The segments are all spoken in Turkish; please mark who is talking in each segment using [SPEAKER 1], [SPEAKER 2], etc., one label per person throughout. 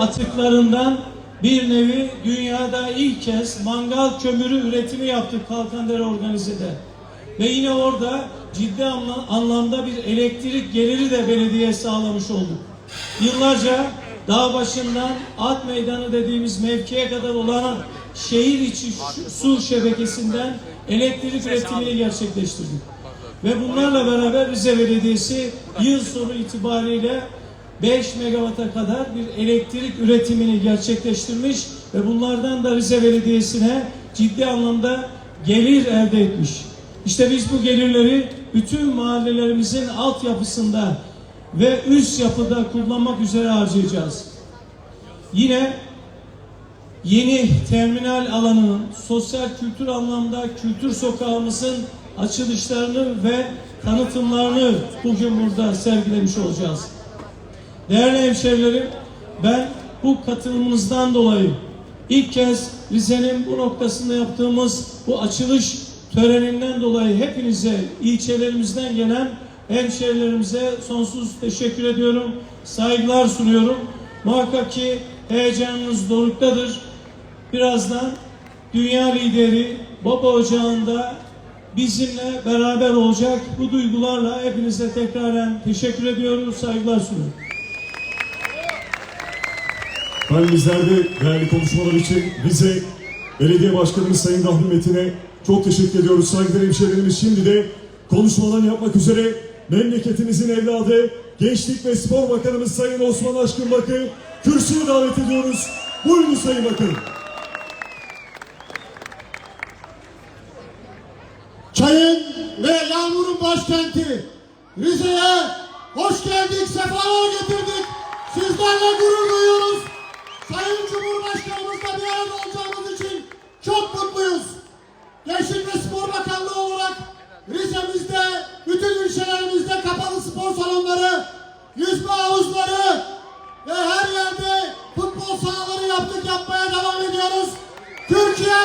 [SPEAKER 1] atıklarından bir nevi dünyada ilk kez mangal kömürü üretimi yaptık Kalkandere Organize'de. Ve yine orada ciddi anla- anlamda bir elektrik geliri de belediye sağlamış olduk. Yıllarca dağ başından at meydanı dediğimiz mevkiye kadar olan şehir içi su şebekesinden elektrik üretimini gerçekleştirdik. Ve bunlarla beraber Rize Belediyesi yıl sonu itibariyle 5 megawata kadar bir elektrik üretimini gerçekleştirmiş ve bunlardan da Rize Belediyesi'ne ciddi anlamda gelir elde etmiş. İşte biz bu gelirleri bütün mahallelerimizin altyapısında ve üst yapıda kullanmak üzere harcayacağız. Yine yeni terminal alanının sosyal kültür anlamda kültür sokağımızın açılışlarını ve tanıtımlarını bugün burada sergilemiş olacağız. Değerli hemşehrilerim, ben bu katılımınızdan dolayı ilk kez Rize'nin bu noktasında yaptığımız bu açılış töreninden dolayı hepinize ilçelerimizden gelen hemşehrilerimize sonsuz teşekkür ediyorum. Saygılar sunuyorum. Muhakkak ki heyecanınız doruktadır. Birazdan dünya lideri Baba Ocağı'nda bizimle beraber olacak. Bu duygularla hepinize tekraren teşekkür ediyorum. Saygılar sunuyorum.
[SPEAKER 2] Ben bizlerde değerli konuşmalar için Rize Belediye Başkanımız Sayın Rahmi Metin'e çok teşekkür ediyoruz. Saygıdeğer hemşehrilerimiz şimdi de konuşmalarını yapmak üzere memleketimizin evladı Gençlik ve Spor Bakanımız Sayın Osman Aşkın Bakı kürsüye davet ediyoruz. Buyurun Sayın Bakanım.
[SPEAKER 3] Çayın ve yağmurun başkenti Rize'ye hoş geldik, sefalar getirdik. Sizlerle gurur duyuyoruz. Sayın Cumhurbaşkanımızla bir arada olacağımız için çok mutluyuz. Gençlik ve Spor Bakanlığı olarak Rize'mizde, bütün ilçelerimizde kapalı spor salonları, yüzme havuzları ve her yerde futbol sahaları yaptık, yapmaya devam ediyoruz. Türkiye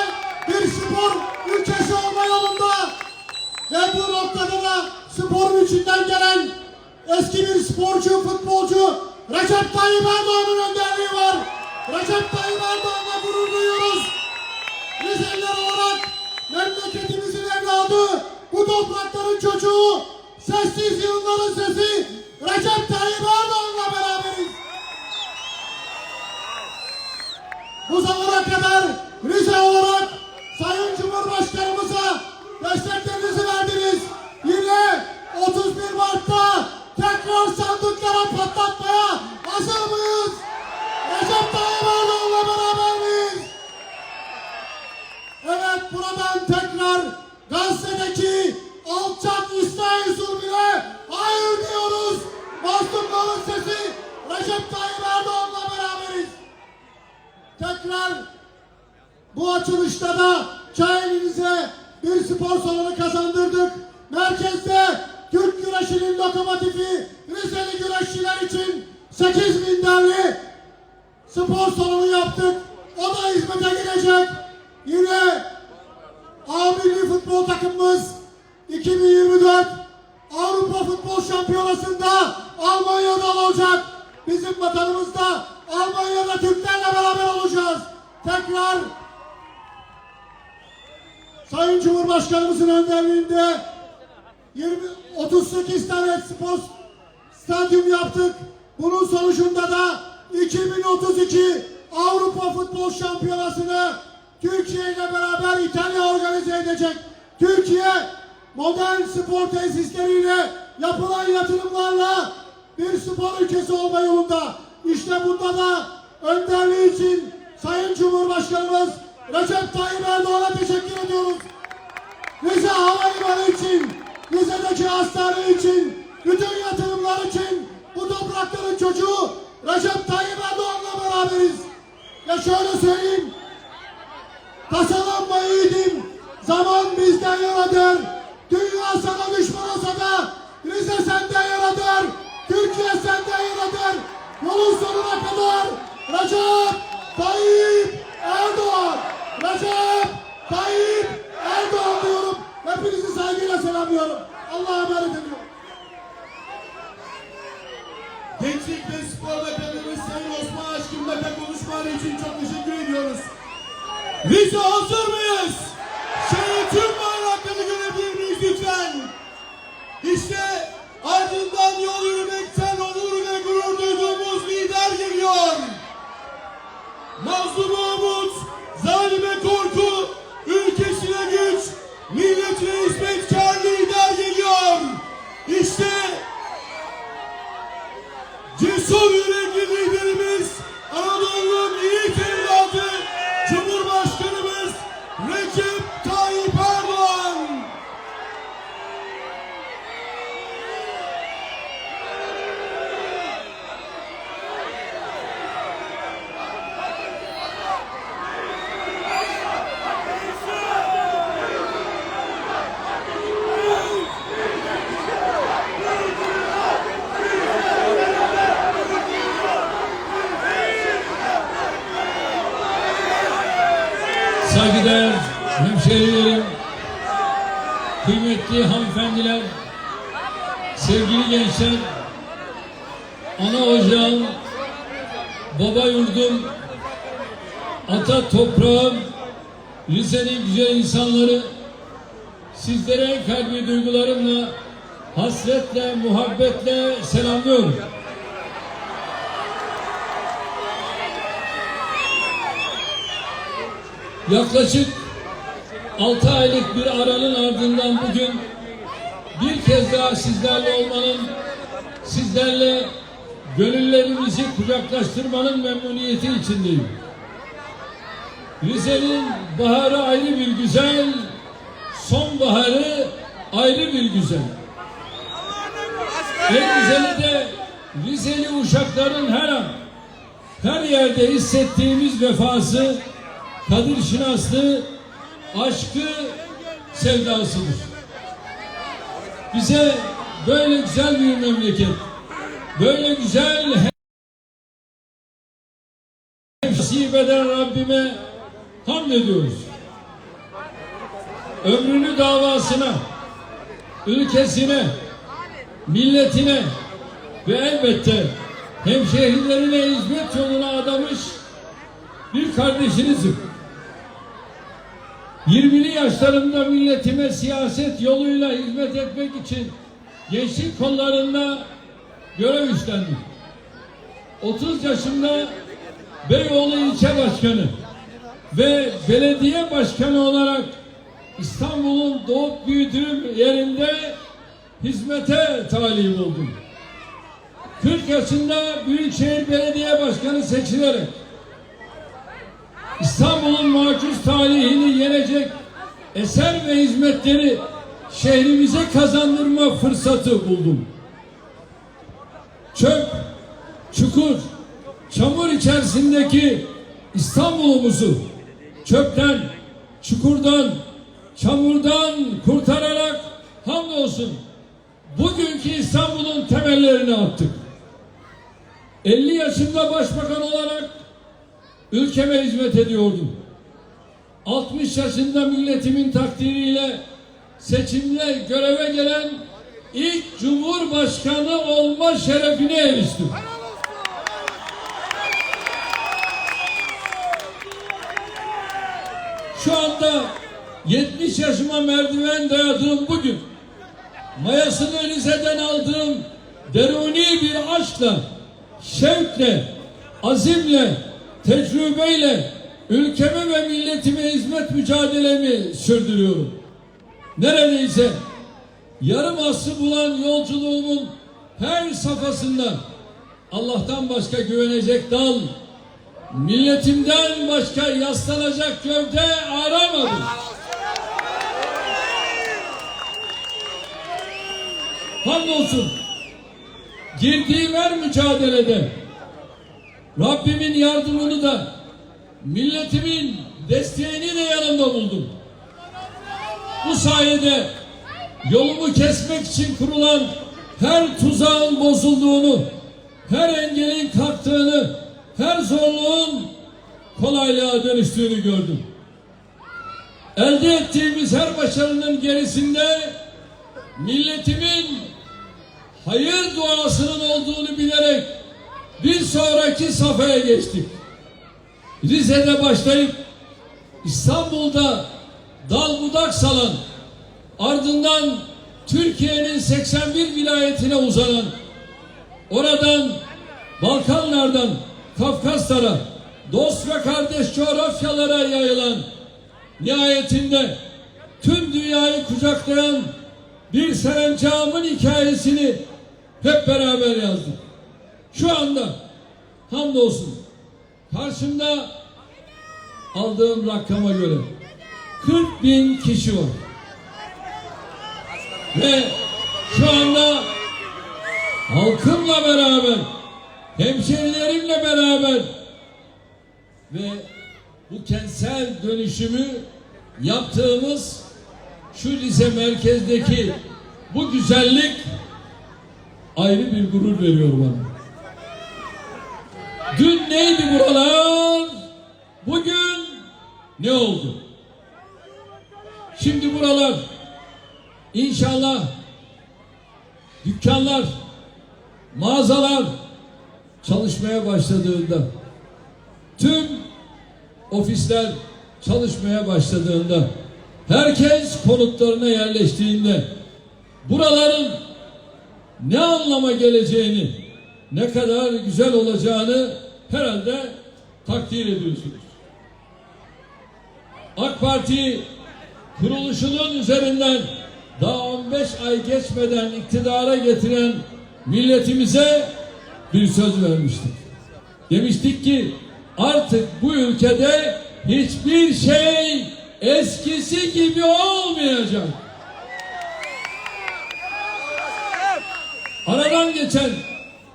[SPEAKER 3] bir spor ülkesi olma yolunda ve bu noktada da sporun içinden gelen eski bir sporcu, futbolcu Recep Tayyip Erdoğan'ın önderliği var. Recep Tayyip Erdoğan'la gurur duyuyoruz. Rizeliler olarak memleketimizin evladı, bu toprakların çocuğu, sessiz yılların sesi Recep Tayyip Erdoğan'la beraberiz. Bu zamana kadar Rize olarak Sayın Cumhurbaşkanımıza desteklerinizi verdiniz. Yine 31 Mart'ta tekrar sandıklara patlatmaya hazır mıyız? Tekrar Gazze'deki alçak İsrail zulmüne hayır diyoruz. Mazlumların sesi Recep Tayyip Erdoğan'la beraberiz. Tekrar bu açılışta da Çayeli'nize bir spor salonu kazandırdık. Merkezde Türk güreşinin lokomotifi Rizeli güreşçiler için 8 binlerli spor salonu yaptık. O da hizmete girecek. Yine A milli futbol takımımız 2024 Avrupa Futbol Şampiyonası'nda Almanya'da olacak. Bizim vatanımızda Almanya'da Türklerle beraber olacağız. Tekrar Sayın Cumhurbaşkanımızın önderliğinde 20 38 tane spor stadyum yaptık. Bunun sonucunda da 2032 Avrupa Futbol Şampiyonası'nı Türkiye ile beraber İtalya organize edecek. Türkiye modern spor tesisleriyle yapılan yatırımlarla bir spor ülkesi olma yolunda. İşte bunda da önderliği için Sayın Cumhurbaşkanımız Recep Tayyip Erdoğan'a teşekkür ediyoruz. Rize Havalimanı için, Rize'deki hastane için, bütün yatırımlar için bu toprakların çocuğu Recep Tayyip Erdoğan'la beraberiz. Ya şöyle söyleyeyim, zaman bizden yaradır. Dünya sana düşman olsa da Rize senden yaradır. Türkiye senden yaradır. Yolun sonuna kadar Recep Tayyip Erdoğan. Recep Tayyip Erdoğan diyorum. Hepinizi saygıyla selamlıyorum. Allah'a emanet ediyorum.
[SPEAKER 4] Gençlik ve Spor Bakanımız Sayın Osman Aşkın Bakan
[SPEAKER 5] konuşmaları için çok teşekkür ediyoruz. Rize hazır mıyız? İşte ardından yol yürümekten
[SPEAKER 4] toprağım, Rize'nin güzel insanları, sizlere kalbi duygularımla, hasretle, muhabbetle selamlıyorum. Yaklaşık 6 aylık bir aranın ardından bugün bir kez daha sizlerle olmanın, sizlerle gönüllerimizi kucaklaştırmanın memnuniyeti içindeyim. Rize'nin baharı ayrı bir güzel, sonbaharı ayrı bir güzel. En güzeli de Rizeli uşakların her an, her yerde hissettiğimiz vefası, kadir şinaslığı, aşkı, sevdasıdır. Bize böyle güzel bir memleket, böyle güzel nasip eden Rabbime hamd ediyoruz. Ömrünü davasına, ülkesine, milletine ve elbette hemşehrilerine hizmet yoluna adamış bir kardeşinizim. 20'li yaşlarımda milletime siyaset yoluyla hizmet etmek için gençlik kollarında görev üstlendim. 30 yaşımda Beyoğlu ilçe başkanı ve belediye başkanı olarak İstanbul'un doğup büyüdüğüm yerinde hizmete talim oldum. 40 yaşında Büyükşehir Belediye Başkanı seçilerek İstanbul'un makus talihini yenecek eser ve hizmetleri şehrimize kazandırma fırsatı buldum. Çöp, çukur, çamur içerisindeki İstanbul'umuzu çöpten, çukurdan, çamurdan kurtararak hamdolsun bugünkü İstanbul'un temellerini attık. 50 yaşında başbakan olarak ülkeme hizmet ediyordum. 60 yaşında milletimin takdiriyle seçimle göreve gelen ilk cumhurbaşkanı olma şerefine eriştim. Şu anda 70 yaşıma merdiven dayadığım bugün mayasını Rize'den aldığım deruni bir aşkla, şevkle, azimle, tecrübeyle ülkeme ve milletime hizmet mücadelemi sürdürüyorum. Neredeyse yarım asrı bulan yolculuğumun her safhasında Allah'tan başka güvenecek dal, milletimden başka yaslanacak gövde aramadım. Hamdolsun girdiğim her mücadelede Rabbimin yardımını da milletimin desteğini de yanımda buldum. Bu sayede yolumu kesmek için kurulan her tuzağın bozulduğunu, her engelin kalktığını, her zorluğun kolaylığa dönüştüğünü gördüm. Elde ettiğimiz her başarının gerisinde milletimin hayır duasının olduğunu bilerek bir sonraki safhaya geçtik. Rize'de başlayıp İstanbul'da dal budak salan ardından Türkiye'nin 81 vilayetine uzanan oradan Balkanlardan Kafkaslara dost ve kardeş coğrafyalara yayılan nihayetinde tüm dünyayı kucaklayan bir serencamın hikayesini hep beraber yazdık. Şu anda hamdolsun karşımda aldığım rakama göre 40 bin kişi var. Ve şu anda halkımla beraber, hemşerilerimle beraber ve bu kentsel dönüşümü yaptığımız şu lise merkezdeki bu güzellik ayrı bir gurur veriyor bana. Dün neydi buralar? Bugün ne oldu? Şimdi buralar inşallah dükkanlar, mağazalar çalışmaya başladığında tüm ofisler çalışmaya başladığında herkes konutlarına yerleştiğinde buraların ne anlama geleceğini ne kadar güzel olacağını herhalde takdir ediyorsunuz. AK Parti kuruluşunun üzerinden daha 15 ay geçmeden iktidara getiren milletimize bir söz vermiştik. Demiştik ki artık bu ülkede hiçbir şey eskisi gibi olmayacak. Aradan geçen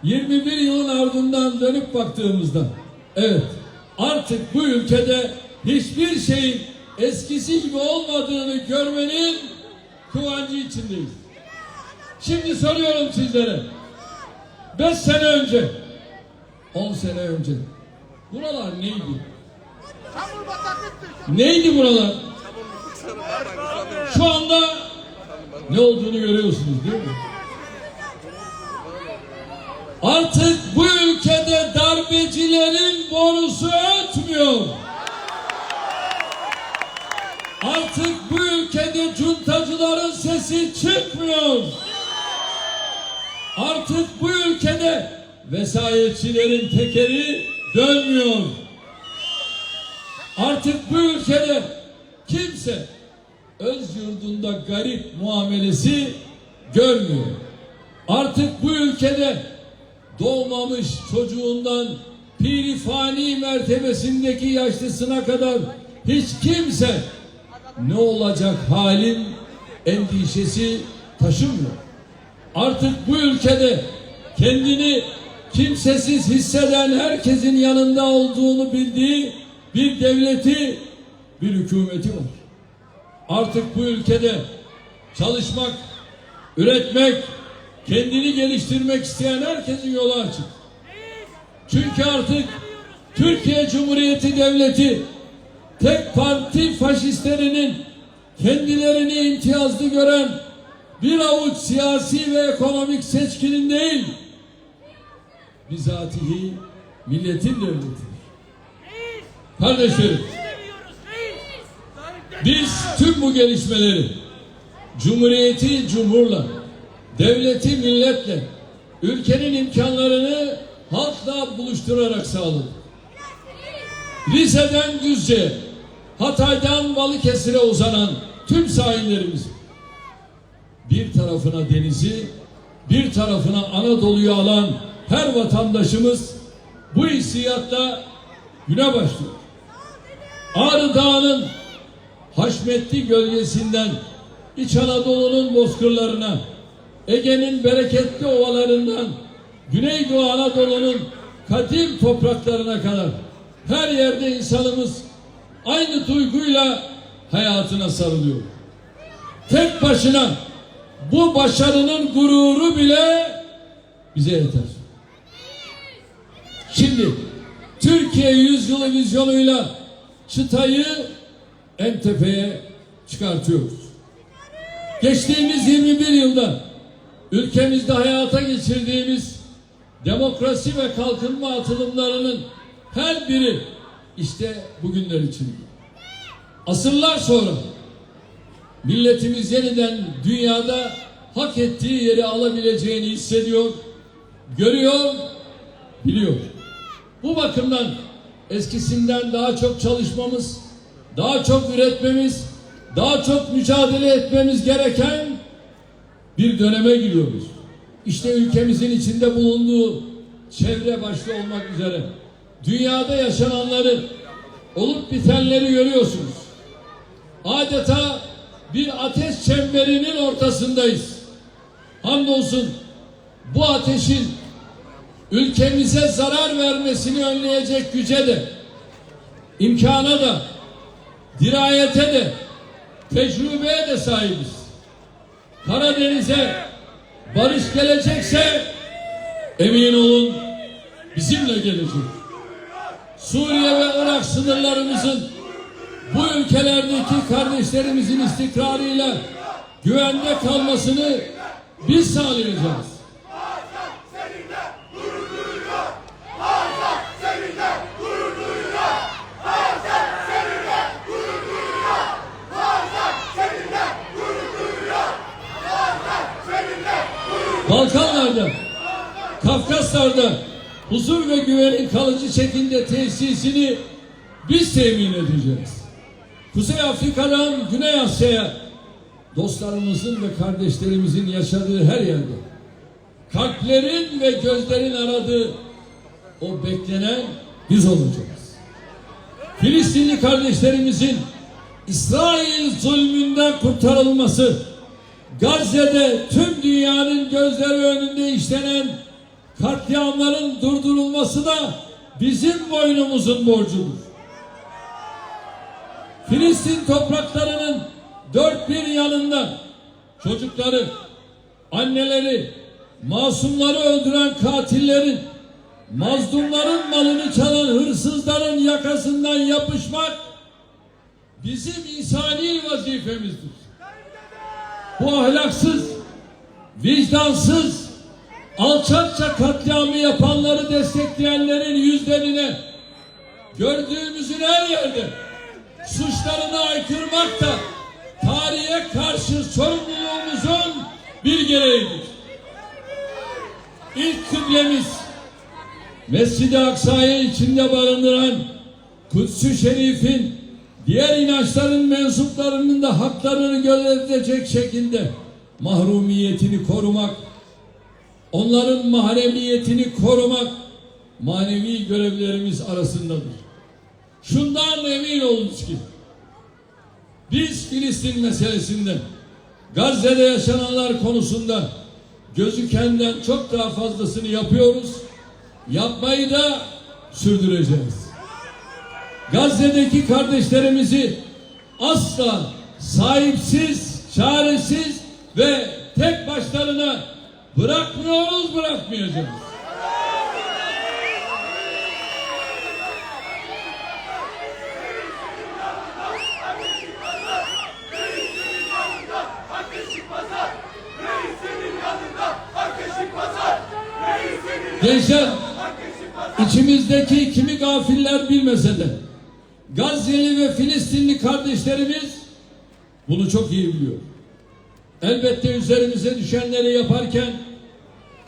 [SPEAKER 4] 21 yılın ardından dönüp baktığımızda evet artık bu ülkede hiçbir şeyin eskisi gibi olmadığını görmenin kıvancı içindeyiz. Şimdi soruyorum sizlere. 5 sene önce 10 sene önce buralar neydi? Neydi buralar? Şu anda ne olduğunu görüyorsunuz değil mi? Artık bu ülkede darbecilerin borusu ötmüyor. Artık bu ülkede cuntacıların sesi çıkmıyor. Artık bu ülkede vesayetçilerin tekeri dönmüyor. Artık bu ülkede kimse öz yurdunda garip muamelesi görmüyor. Artık bu ülkede doğmamış çocuğundan pirifani mertebesindeki yaşlısına kadar hiç kimse ne olacak halin endişesi taşımıyor. Artık bu ülkede kendini kimsesiz hisseden herkesin yanında olduğunu bildiği bir devleti, bir hükümeti var. Artık bu ülkede çalışmak, üretmek, kendini geliştirmek isteyen herkesin yolu açık. Çünkü artık Türkiye Cumhuriyeti Devleti tek parti faşistlerinin kendilerini imtiyazlı gören bir avuç siyasi ve ekonomik seçkinin değil, bizatihi milletin devletidir. Kardeşlerim, biz tüm bu gelişmeleri Cumhuriyeti Cumhurla, devleti milletle, ülkenin imkanlarını halkla buluşturarak sağladık. Rize'den Düzce'ye, Hatay'dan Balıkesir'e uzanan tüm sahillerimiz bir tarafına denizi, bir tarafına Anadolu'yu alan her vatandaşımız bu hissiyatla güne başlıyor. Ağrı Dağı'nın haşmetli gölgesinden İç Anadolu'nun bozkırlarına, Ege'nin bereketli ovalarından Güneydoğu Anadolu'nun kadim topraklarına kadar her yerde insanımız aynı duyguyla hayatına sarılıyor. Tek başına bu başarının gururu bile bize yeter. Şimdi Türkiye yüzyılı vizyonuyla çıtayı en tepeye çıkartıyoruz. Geçtiğimiz 21 yılda ülkemizde hayata geçirdiğimiz demokrasi ve kalkınma atılımlarının her biri işte bugünler için. Asırlar sonra milletimiz yeniden dünyada hak ettiği yeri alabileceğini hissediyor, görüyor, biliyor. Bu bakımdan eskisinden daha çok çalışmamız, daha çok üretmemiz, daha çok mücadele etmemiz gereken bir döneme giriyoruz. İşte ülkemizin içinde bulunduğu çevre başta olmak üzere dünyada yaşananları, olup bitenleri görüyorsunuz. Adeta bir ateş çemberinin ortasındayız. Hamdolsun bu ateşin ülkemize zarar vermesini önleyecek güce de, imkana da, dirayete de, tecrübeye de sahibiz. Karadeniz'e barış gelecekse emin olun bizimle gelecek. Suriye ve Irak sınırlarımızın bu ülkelerdeki kardeşlerimizin istikrarıyla güvende kalmasını biz sağlayacağız. Balkanlarda, Kafkaslar'da huzur ve güvenin kalıcı şekilde tesisini biz temin edeceğiz. Kuzey Afrika'dan Güney Asya'ya dostlarımızın ve kardeşlerimizin yaşadığı her yerde kalplerin ve gözlerin aradığı o beklenen biz olacağız. Filistinli kardeşlerimizin İsrail zulmünden kurtarılması Gazze'de tüm dünyanın gözleri önünde işlenen katliamların durdurulması da bizim boynumuzun borcudur. Filistin topraklarının dört bir yanında çocukları, anneleri, masumları öldüren katillerin, mazlumların malını çalan hırsızların yakasından yapışmak bizim insani vazifemizdir. Bu ahlaksız, vicdansız, alçakça katliamı yapanları destekleyenlerin yüzlerine gördüğümüzün her yerde suçlarını aykırmak da tarihe karşı sorumluluğumuzun bir gereğidir. İlk kıblemiz Mescid-i Aksa'yı içinde barındıran Kuds-ü Şerif'in diğer inançların mensuplarının da haklarını gözetecek şekilde mahrumiyetini korumak, onların mahremiyetini korumak manevi görevlerimiz arasındadır. Şundan emin olunuz ki biz Filistin meselesinde Gazze'de yaşananlar konusunda gözükenden çok daha fazlasını yapıyoruz. Yapmayı da sürdüreceğiz. Gazze'deki kardeşlerimizi asla sahipsiz, çaresiz ve tek başlarına bırakmıyoruz, bırakmayacağız. Gençler, içimizdeki kimi gafiller bilmese de Gazze'li ve Filistinli kardeşlerimiz bunu çok iyi biliyor. Elbette üzerimize düşenleri yaparken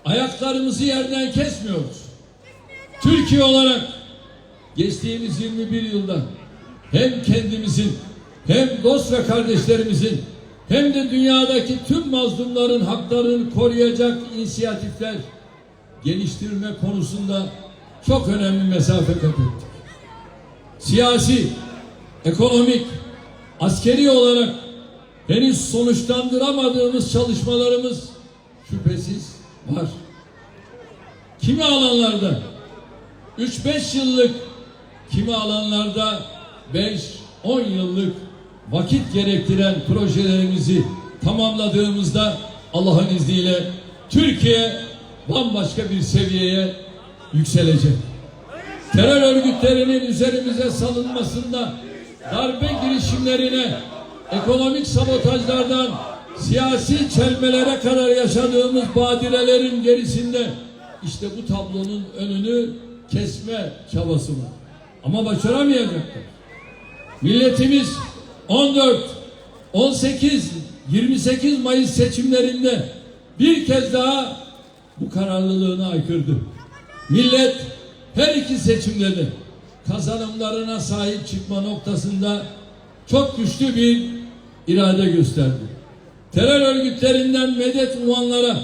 [SPEAKER 4] ayaklarımızı yerden kesmiyoruz. Türkiye olarak geçtiğimiz 21 yılda hem kendimizin hem dost ve kardeşlerimizin hem de dünyadaki tüm mazlumların haklarını koruyacak inisiyatifler geliştirme konusunda çok önemli mesafe kat ettik. Siyasi, ekonomik, askeri olarak henüz sonuçlandıramadığımız çalışmalarımız şüphesiz var. Kimi alanlarda 3-5 yıllık, kimi alanlarda 5-10 yıllık vakit gerektiren projelerimizi tamamladığımızda Allah'ın izniyle Türkiye bambaşka bir seviyeye yükselecek. Terör örgütlerinin üzerimize salınmasında darbe girişimlerine, ekonomik sabotajlardan siyasi çelmelere kadar yaşadığımız badirelerin gerisinde işte bu tablonun önünü kesme çabası var. Ama başaramayacaklar. Milletimiz 14, 18, 28 Mayıs seçimlerinde bir kez daha bu kararlılığına aykırdı. Millet her iki seçimde de kazanımlarına sahip çıkma noktasında çok güçlü bir irade gösterdi. Terör örgütlerinden medet umanlara,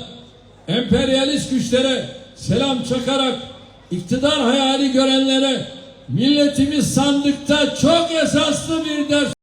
[SPEAKER 4] emperyalist güçlere selam çakarak iktidar hayali görenlere milletimiz sandıkta çok esaslı bir ders